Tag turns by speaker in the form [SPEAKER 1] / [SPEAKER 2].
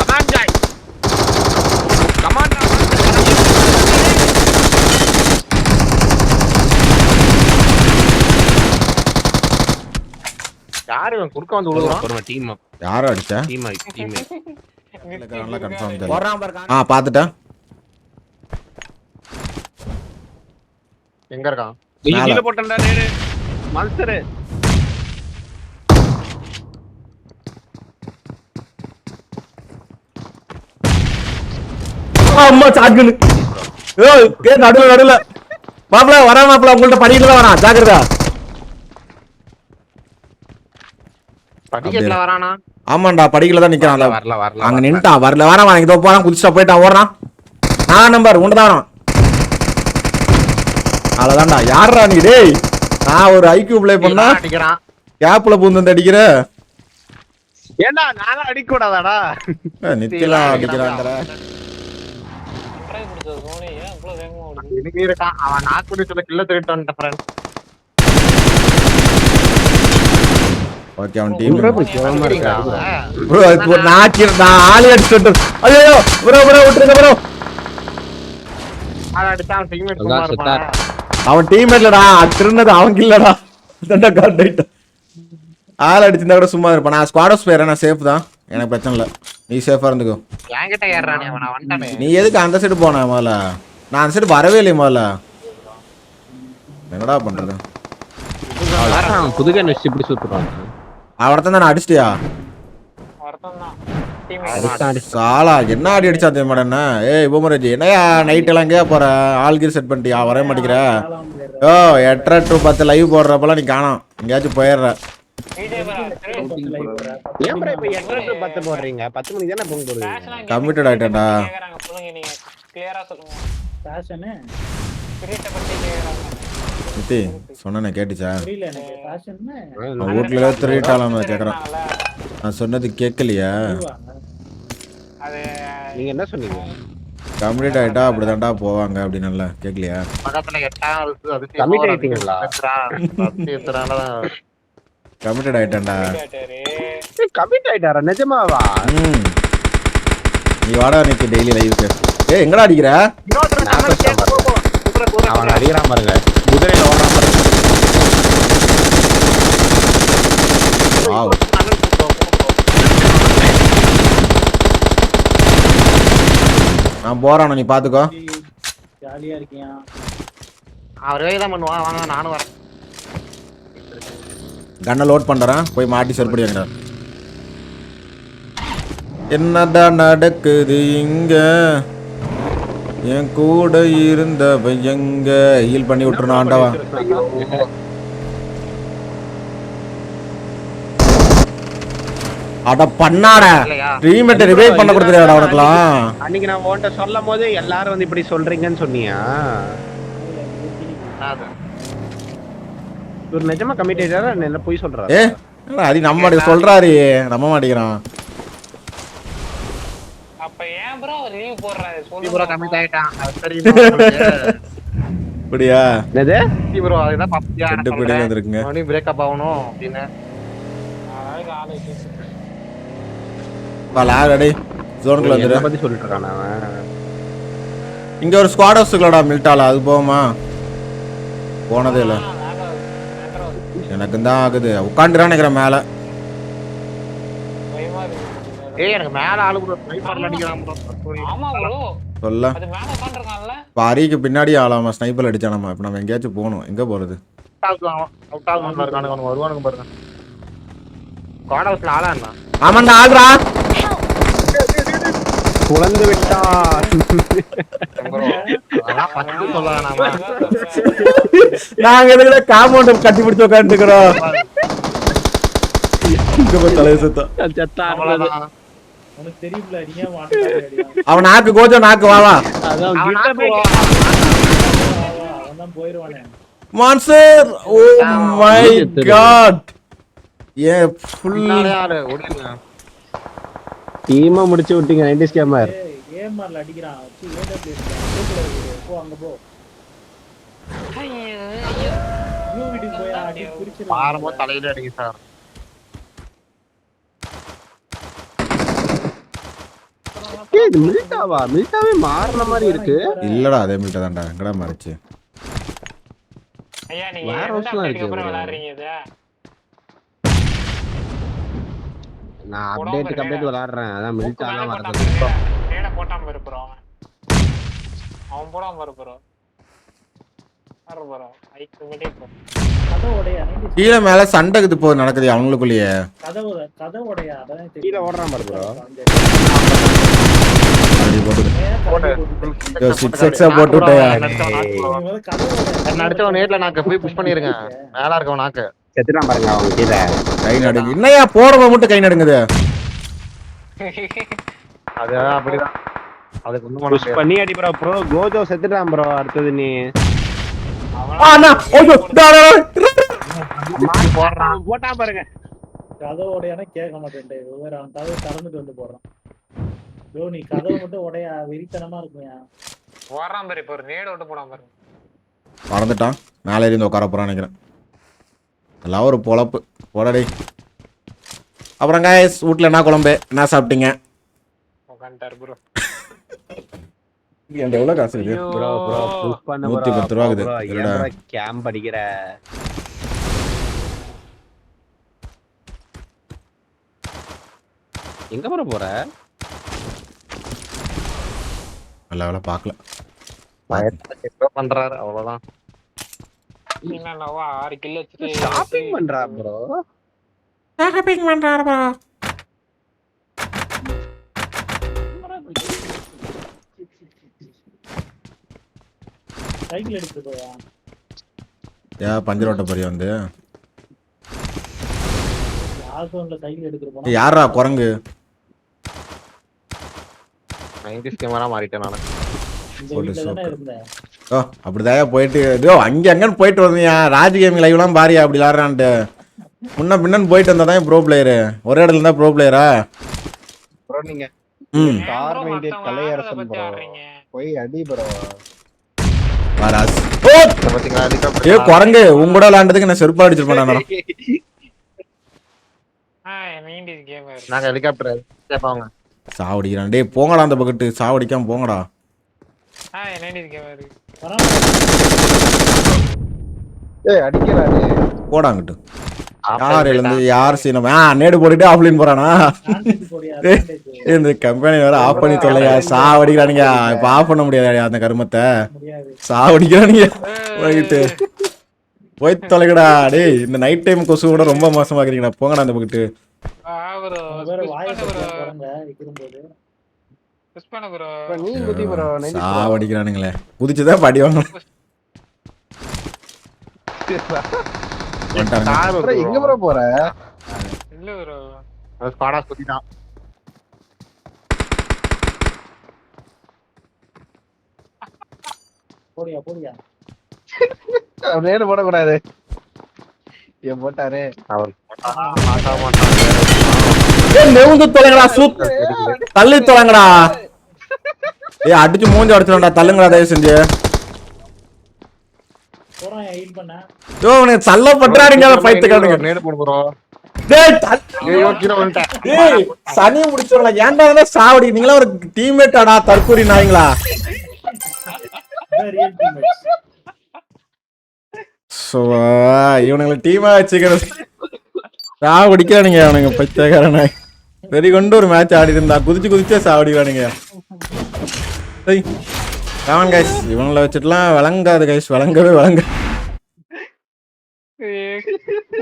[SPEAKER 1] Come on Joy come on
[SPEAKER 2] யாரு இவன் குறுக்க வந்து விழுகுறான்?
[SPEAKER 1] ஒரு டீம்
[SPEAKER 3] யாரை அடிச்ச?
[SPEAKER 1] டீம் டீம்
[SPEAKER 3] நல்லா கன்ஃபார்ம் தெரியல
[SPEAKER 4] போடுறான் பாரு
[SPEAKER 3] ஆ பார்த்துட்டேன்
[SPEAKER 2] எங்க இருக்கான்?
[SPEAKER 3] மேல.
[SPEAKER 1] கீழ போட்டேன்டா நேரு மான்ஸ்டர்
[SPEAKER 3] அம்மா சாக்குன்னு. கே நடுவுல நடுவுல. மாப்பிள வரா மாப்பிள உங்கள்ட்ட படிக்கல தான் வரான். ஜாக்கிரதா.
[SPEAKER 2] படிக்கட்டுல வரானா?
[SPEAKER 3] ஆமாண்டா படிக்கல தான் நிக்கிறான்
[SPEAKER 1] வரல வரல
[SPEAKER 3] அங்க நின்ட்டான் வரல. வரா வாங்க இதோ போறான் குதிச்சா போயிட்டான் ஓடுறான். நான் நம்பர் உண்டு தான் அவ்வளவுதான்டா. யாரா நீ டேய்? நான் ஒரு ஐக்யூ ப்ளே பண்ணா
[SPEAKER 2] அடிக்கிறான்.
[SPEAKER 3] கேப்ல பூந்து வந்து அடிக்கிற?
[SPEAKER 1] ஏண்டா நானும் அடிக்க கூடாதாடா?
[SPEAKER 3] நித்திலா அடிக்கிறாங்கற
[SPEAKER 2] இனிமே இருக்கான் அவன் நாக்கு பண்ணி சொல்ல கில்ல திருட்டு வந்துட்ட ஃப்ரெண்ட்
[SPEAKER 3] ஓகே அவன் டீம் ப்ரோ இப்போ நான் ஆளி அடிச்சுட்டு ஐயோ ப்ரோ ப்ரோ விட்டுருங்க ப்ரோ
[SPEAKER 2] ஆள் அடிச்சா அவன் டீம்மேட் சும்மா
[SPEAKER 1] அதான்
[SPEAKER 2] இருப்பான்.
[SPEAKER 3] அவன் டீம் இல்லடா திருநது அவன் இல்லடா. தண்டா கார்ட் ஆள் அடிச்சிருந்தா கூட சும்மா இருப்பான். நான் ஸ்குவாடோஸ் பேர் நான் சேஃப் தான். எனக்கு பிரச்சனை இல்லை. நீ சேஃபா இருந்துக்கோ. நீ எதுக்கு அந்த சைடு போன முதல்ல? நான் அந்த சைடு வரவே இல்லையே முதல்ல. என்னடா பண்றது?
[SPEAKER 1] புதுகன் வச்சு இப்படி சுத்துறான்?
[SPEAKER 3] அவடத்தான் நான் அடிச்சிட்டியா? சாலா என்ன அடி அடிச்சா தெரியுமா என்ன? ஏய் பூமராஜ் என்னையா நைட் எல்லாம் எங்கேயா போற? ஆள் கீர் செட் பண்ணிட்டியா? வரவே மாட்டேங்கிற. ஓ எட்டரை டு பத்து லைவ் போடுறப்பெல்லாம் நீ காணோம். எங்கேயாச்சும் போயிடுற.
[SPEAKER 5] விஜய்
[SPEAKER 1] ஏன்
[SPEAKER 5] ஃபேஷனு
[SPEAKER 3] நித்தி சொன்னேன் கேட்டுச்சா? அவன் வீட்டுல கேக்குறான் நான் சொன்னது கேட்கலையா?
[SPEAKER 5] அது
[SPEAKER 1] நீங்க என்ன சொன்னீங்க?
[SPEAKER 3] கம்ப்ளீட் ஆயிட்டா அப்படிதான்டா போவாங்க அப்படின்னு கேட்கலையா?
[SPEAKER 2] அது
[SPEAKER 1] Commit ஆயிட்டீங்களா?
[SPEAKER 2] எத்துறான்
[SPEAKER 3] கமிட்டட் ஆயிட்டேன்டா.
[SPEAKER 1] கமிட் ஆயிட்டாரா? நிஜமாவா?
[SPEAKER 3] நீ வாடா நித்தி டெய்லி லைவுக்கு ஏய் எங்கடா அடிக்கிற.
[SPEAKER 1] அவன் அடிக்கிறான் பாருங்க. குதிரையில ஓடுறான் பாருங்க.
[SPEAKER 3] நான் போறானே நீ பாத்துக்கோ.
[SPEAKER 5] ஜாலியா இருக்கியா?
[SPEAKER 2] அவர் வேலை தான் பண்ணுவான். வாங்க நானும் வரேன்.
[SPEAKER 3] கண்ணை லோட் பண்றேன். போய் மாட்டி செருப்படி என்னதான் நடக்குது இங்க? என் கூட இருந்தவ எங்க? ஹீல் பண்ணி விட்டுருணும் ஆண்டவா. அட பண்ணாட ரீமேட் ரிவைவ் பண்ண கொடுத்துருவாடா உனக்குலாம்
[SPEAKER 1] அன்னைக்கு நான் உன்கிட்ட சொல்லும் போது எல்லாரும் வந்து இப்படி சொல்றீங்கன்னு சொன்னியா? இவர் நிஜமா கமிட் ஆயிட்டாரா என்ன போய் சொல்றாரு?
[SPEAKER 3] ஏ அது நம்ம சொல்றாரு. நம்ப மாட்டேங்கிறான்
[SPEAKER 5] ஏன் ப்ரோ லீவ் போடுறாரு
[SPEAKER 2] ப்ரோ
[SPEAKER 5] சொல்லுங்க
[SPEAKER 2] கமிட் ஆயிட்டான். அது தெரியுமா
[SPEAKER 3] இப்படியா
[SPEAKER 1] என்னது?
[SPEAKER 2] ப்ரோ அதுதான்
[SPEAKER 3] ரெண்டு வந்துருக்குங்க.
[SPEAKER 2] பிரேக்கப் ஆகணும் அப்படின்னு.
[SPEAKER 3] வா ஜோனுக்குள்ள
[SPEAKER 1] என்ன பத்தி சொல்லிட்டு இருக்கான் அவன்?
[SPEAKER 3] இங்க ஒரு ஸ்குவாட் ஹவுஸுக்குலடா மில்டால. அது போகுமா? போனதே இல்ல. எனக்கு தான் ஆகுது. உட்காந்துறான்னு நினைக்கிறேன் மேல.
[SPEAKER 2] ஏய் எனக்கு மேல ஆளு ப்ரோ ஸ்னைப்பர்ல அடிக்கிறான் ப்ரோ.
[SPEAKER 5] ஆமா ப்ரோ.
[SPEAKER 3] சொல்ல.
[SPEAKER 5] அது மேல உட்காந்துருக்கான்ல
[SPEAKER 3] இப்போ அரிக்கு பின்னாடி ஆளாமா ஸ்னைப்பர் அடிச்சானாமா? இப்போ நம்ம எங்கேயாச்சும் போகணும். எங்க போறது?
[SPEAKER 2] அவுட் ஆகும் இருக்கானுங்க வருவானுங்க பாருங்க. ஹவுஸ்ல ஆளா
[SPEAKER 3] ஆமாண்டா
[SPEAKER 1] குழந்து
[SPEAKER 2] வேணாமா
[SPEAKER 3] நாங்க எதுக்கு காம்பவுண்ட் கட்டி பிடிச்சு உட்காந்துக்கிறோம் தலைய சுத்தம்
[SPEAKER 1] செத்தா
[SPEAKER 5] உனக்கு தெரியும்ல நீ ஏன் வாங்க
[SPEAKER 3] அவன் நாக்கு கோஜோ நாக்கு
[SPEAKER 2] அவன்
[SPEAKER 5] போயிருவானே.
[SPEAKER 3] மான்சர் ஓ மை காட். ஏ ஃபுல்
[SPEAKER 1] டீமா முடிச்சு விட்டீங்க நைன்டிஸ் கேமர்
[SPEAKER 5] ஏஎம்ஆர்ல அடிக்கிறான்? வச்சு ஏடபிள்யூ போ அங்க போ. யூ வீட்டுக்கு போய் அடி குறிச்சிரு
[SPEAKER 2] பாரும்போது தலையில அடிங்க சார்.
[SPEAKER 1] இது மில்டாவா மில்டாவே மாறின மாதிரி இருக்கு.
[SPEAKER 3] இல்லடா அதே மீட்டர் தான்டா. எங்கடா மாறிச்சு?
[SPEAKER 5] ஐயா நீங்க
[SPEAKER 1] வேற
[SPEAKER 5] க்கு
[SPEAKER 1] இருக்கு
[SPEAKER 5] அப்புறம். விளையாடுறீங்க இது?
[SPEAKER 1] நான் அப்டேட்
[SPEAKER 5] இருக்கேன்.
[SPEAKER 1] விளையாடுறேன். அதான் மில்டா
[SPEAKER 5] மேல
[SPEAKER 1] தான்
[SPEAKER 5] போட்டாம
[SPEAKER 1] வரது
[SPEAKER 5] இரு. நேட போட்டாம இருப்புறோம் அவன் அவன் போடாம இருப்புறோம் வர போறோம். ஐக்கு வெளியே போ.
[SPEAKER 3] கீழே மேல சண்டை இது போ நடக்குது அவங்களுக்குள்ளேயே.
[SPEAKER 4] கதவு கதவுடைய.
[SPEAKER 1] கீழே ஓடுறான் பாரு.
[SPEAKER 3] அப்படி போட்டு
[SPEAKER 2] போட்டு?
[SPEAKER 3] விட்டயா?
[SPEAKER 2] நேர்ல நாக்கு போய் புஷ் பண்ணிருங்க. மேல இருக்கவன் நாக்கு
[SPEAKER 1] செத்துட்டான் பாருங்க கீழே.
[SPEAKER 3] கை நடுங்க. என்னையா போடும்போது மட்டும் கை நடுங்குது?
[SPEAKER 2] அது அப்படிதான். அதுக்கு
[SPEAKER 1] புஷ் பண்ணி அடி ப்ரோ. ப்ரோ கோஜோ செத்துட்டான் ப்ரோ. அடுத்தது நீ.
[SPEAKER 3] ஆ, அண்ணா, ஐயோ, டா, டா, டா.
[SPEAKER 1] போடுறான் போட்டான் பாருங்க.
[SPEAKER 4] கதவுடையானே கேட்க மாட்டேன் வேற அவன் கதவு திறந்துட்டு வந்து போடுறான். யோ நீ கதவு மட்டும் உடைய வெறித்தனமா இருக்குயா
[SPEAKER 5] வரான் பாரு இப்போ ஒரு நேட விட்டு போடாம பாரு.
[SPEAKER 3] மறந்துட்டான். மேலே இருந்து உட்கார போறான்னு நினைக்கிறேன். எல்லாம் ஒரு பொழப்பு. போடடி அப்புறம் guys வீட்டில் என்ன குழம்பு? என்ன சாப்பிட்டீங்க?
[SPEAKER 5] உட்காந்துட்டாரு ப்ரோ
[SPEAKER 3] என்கிட்ட எவ்வளோ காசு இருக்கு
[SPEAKER 1] ப்ரோ புஷ் பண்ண
[SPEAKER 3] ஆகுது.
[SPEAKER 1] எங்க ப்ரோ போற?
[SPEAKER 3] நல்ல வேலை பார்க்கல.
[SPEAKER 2] பண்றாரு அவ்வளவுதான்.
[SPEAKER 5] என்னவா ஆறு கிலோ வச்சுட்டு
[SPEAKER 1] ஷாப்பிங் பண்றா ப்ரோ.
[SPEAKER 3] ஷாப்பிங் பண்ணுறாரு ப்ரோ.
[SPEAKER 4] சைக்கிள் எடுத்துட்டு போயா
[SPEAKER 3] ஏன் பஞ்சர் ஓட்ட போறியா வந்து?
[SPEAKER 4] ஆசோன்ல சைக்கிள் எடுத்துட்டு போனா?
[SPEAKER 3] யாரா குரங்கு.
[SPEAKER 2] நைன்டிஸ் கேமரா மாறிட்டேன் நானு.
[SPEAKER 3] ஓ அப்படிதாயா போயிட்டு? இதோ அங்கே அங்கன்னு போயிட்டு வந்தியா? ராஜ் கேமிங் லைவ்லாம் பாரியா? அப்படி விளாட்றான்ட்டு. முன்ன பின்னன்னு போயிட்டு வந்தா தான் ப்ரோ பிளேயரு ஒரே இடத்துல இருந்தா ப்ரோ பிளேயரா
[SPEAKER 1] ப்ரோ நீங்க
[SPEAKER 3] ம்.
[SPEAKER 1] Car Kalaiyarasan bro. போய் அடி ப்ரோ
[SPEAKER 3] வாராஸ் ஓ ஏ குரங்கு உங்க கூட விளாண்டதுக்கு நான் செருப்பா அடிச்சிருப்பேன் நான்?
[SPEAKER 2] நாங்க ஹெலிகாப்டர் கேட்பாங்க
[SPEAKER 3] சாவடிக்கிறான். டேய் போங்கடா அந்த பக்கத்து சாவடிக்காம போங்கடா.
[SPEAKER 5] ஆ நைன்டிஸ் கேமர்
[SPEAKER 4] வரான்
[SPEAKER 1] ஏய் அடிக்கிறாரு
[SPEAKER 3] போடா அங்கிட்டு. யார் எழுந்து யார் சீனம்? ஆ நேடு போட்டுட்டு ஆஃப்லைன் போறானா? இந்த கம்பெனி வேற ஆஃப் பண்ணி தொல்லையா? சாவடிக்கிறானுங்க. இப்ப ஆஃப் பண்ண முடியாது அந்த கருமத்தை? சாவடிக்கிறானுங்க. போயிட்டு. போய் தொலைங்கடா டேய் இந்த நைட் டைம் கொசு கூட ரொம்ப மோசமா இருக்கிறீங்கடா போங்கடா அந்த பக்கத்து சாவடிக்கிறானுங்களே. குதிச்சுதான் படி.
[SPEAKER 1] ப்ரோ எங்க ப்ரோ போற?
[SPEAKER 5] இல்ல ப்ரோ
[SPEAKER 2] ஸ்பாடா சுத்திட்டான்
[SPEAKER 4] போடியா போடியா?
[SPEAKER 1] நேரு போடக்கூடாது? ஏன் போட்டாரு?
[SPEAKER 2] அவர்
[SPEAKER 3] நெவுந்து தொலைங்கடா சூத் தள்ளி தொலைங்கடா. ஏய் அடிச்சு மூஞ்சி அடிச்சுடா தள்ளுங்கடா தயவு செஞ்சு
[SPEAKER 4] போறான் ஹீல் பண்ண.
[SPEAKER 3] யோ உனக்கு சல்ல பண்றாருங்க பைத்துக்கானுங்க
[SPEAKER 2] நேடு போடு ப்ரோ
[SPEAKER 3] டேய் தள்-
[SPEAKER 2] ஐயோ கீழே வந்துட்டேன்
[SPEAKER 3] டேய் சனி முடிச்சோம்ல ஏன்டா சாவடி? நீங்களா ஒரு டீம்மேட்டாடா தற்கூரி நாய்ங்களா?
[SPEAKER 4] ரியல் டீம்மேட்ஸ்
[SPEAKER 3] சோ இவனுங்களை டீமா வச்சுக்கிறது சாவடிக்கிறானுங்க அவனுங்க பைத்தியக்கார நாய் வெறி கொண்டு ஒரு மேட்ச் ஆடி இருந்தா குதிச்சு குதிச்சே சாவடிக்கிறானுங்க டேய் கைஸ் இவங்களை வச்சுட்டுலாம் விளங்காது கைஸ் விளங்கவே விளங்க